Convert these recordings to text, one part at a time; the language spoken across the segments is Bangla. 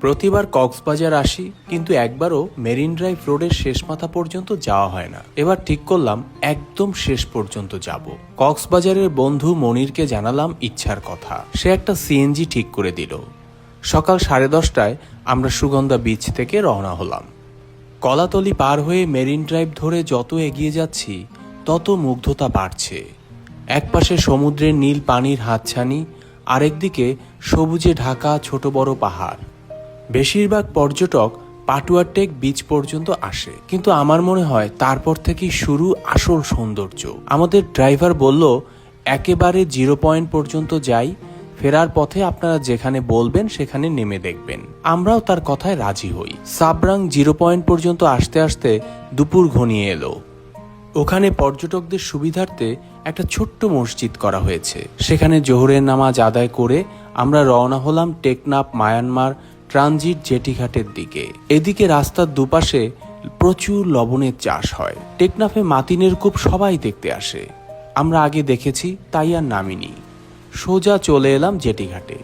প্রতিবার কক্সবাজার আসি, কিন্তু একবারও মেরিন ড্রাইভ রোডের শেষ মাথা পর্যন্ত যাওয়া হয় না। এবার ঠিক করলাম, একদম শেষ পর্যন্ত যাব। কক্সবাজারের বন্ধু মনিরকে জানালাম ইচ্ছার কথা। সে একটা সিএনজি ঠিক করে দিল। সকাল সাড়ে দশটায় আমরা সুগন্ধা বিচ থেকে রওনা হলাম। কলাতলি পার হয়ে মেরিন ড্রাইভ ধরে যত এগিয়ে যাচ্ছি, তত মুগ্ধতা বাড়ছে। একপাশে সমুদ্রের নীল পানির হাতছানি, আরেকদিকে সবুজে ঢাকা ছোট বড় পাহাড়। বেশিরভাগ পর্যটক পাটুয়ারটেক বিচ পর্যন্ত আসে। কিন্তু আমার মনে হয় তারপর থেকেই শুরু আসল সৌন্দর্য। আমাদের ড্রাইভার বলল, একেবারে জিরো পয়েন্ট পর্যন্ত যাই। ফেরার পথে আপনারা যেখানে বলবেন সেখানে নেমে দেখবেন। আমরাও তার কথায় রাজি হই। সাবরাং জিরো পয়েন্ট পর্যন্ত আসতে আসতে দুপুর ঘনিয়ে এলো। ওখানে পর্যটকদের সুবিধার্থে একটা ছোট্ট মসজিদ করা হয়েছে। সেখানে জোহরের নামাজ আদায় করে আমরা রওনা হলাম টেকনাফ, মায়ানমার ট্রানজিট জেটিঘাটের দিকে। এদিকে রাস্তার দুপাশে প্রচুর লবণের চাষ হয়। টেকনাফে মাতিনের কূপ সবাই দেখতে আসে। আমরা আগে দেখেছি, তাই আর নামিনি। সোজা চলে এলাম জেটিঘাটে।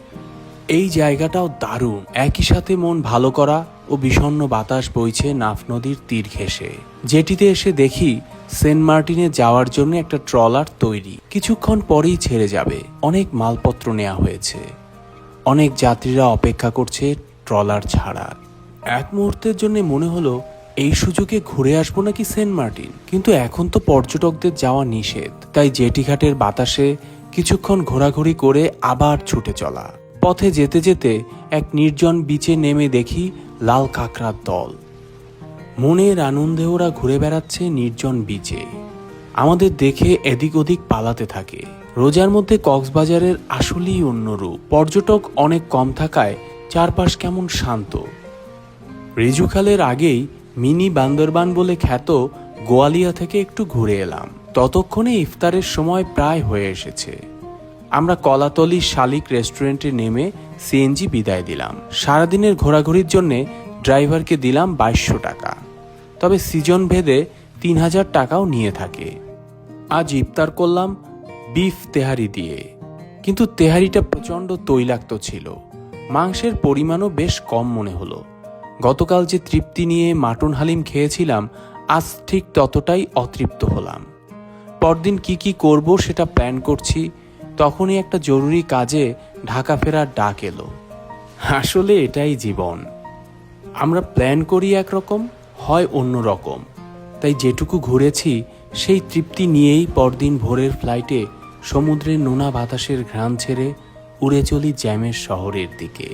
এই জায়গাটাও দারুণ। একই সাথে মন ভালো করা ও বিষণ্ণ বাতাস বইছে নাফ নদীর তীর ঘেঁষে। যেটিতে এসে দেখি, সেন্ট মার্টিনে যাওয়ার জন্য একটা ট্রলার তৈরি। কিছুক্ষণ পরেই ছেড়ে যাবে। অনেক মালপত্র নেওয়া হয়েছে। অনেক যাত্রীরা অপেক্ষা করছে ট্রলার ছাড়ার এক মুহূর্তের জন্য মনে হলো, এই সুযোগে ঘুরে আসব নাকি সেন্ট মার্টিন? কিন্তু এখন তো পর্যটকদের যাওয়া নিষেধ। তাই জেটিঘাটের বাতাসে কিছুক্ষণ ঘোরাঘুরি করে আবার ছুটে চলা। পথে যেতে যেতে এক নির্জন বিচে নেমে দেখি লাল কাঁকড়ার দল। মনের আনন্দে ওরা ঘুরে বেড়াচ্ছে নির্জন বিচে। আমাদের দেখে এদিক ওদিক পালাতে থাকে। রোজার মধ্যে কক্সবাজারের আসলেই অন্য রূপ পর্যটক অনেক কম থাকায় চারপাশ কেমন শান্ত। রিজুখালের আগেই মিনি বান্দরবান বলে খ্যাত গোয়ালিয়া থেকে একটু ঘুরে এলাম। ততক্ষণে ইফতারের সময় প্রায় হয়ে এসেছে। আমরা কলাতলি শালিক রেস্টুরেন্টে নেমে সিএনজি বিদায় দিলাম। সারাদিনের ঘোরাঘুরির জন্যে ড্রাইভারকে দিলাম বাইশশো টাকা। তবে সিজন ভেদে তিন হাজার টাকাও নিয়ে থাকে। আজ ইফতার করলাম বিফ তেহারি দিয়ে। কিন্তু তেহারিটা প্রচণ্ড তৈলাক্ত ছিল। মাংসের পরিমাণও বেশ কম মনে হলো। গতকাল যে তৃপ্তি নিয়ে মাটন হালিম খেয়েছিলাম, আজ ঠিক ততটাই অতৃপ্ত হলাম। পরদিন কি কি করব সেটা প্ল্যান করছি, তখনই একটা জরুরি কাজে ঢাকা ফেরার ডাক এলো। আসলে এটাই জীবন। আমরা প্ল্যান করি একরকম, হয় অন্য রকম তাই যেটুকু ঘুরেছি, সেই তৃপ্তি নিয়েই পরদিন ভোরের ফ্লাইটে সমুদ্রের নোনা বাতাসের ঘ্রাণ ছেড়ে উড়ে চলি জ্যামের শহরের দিকে।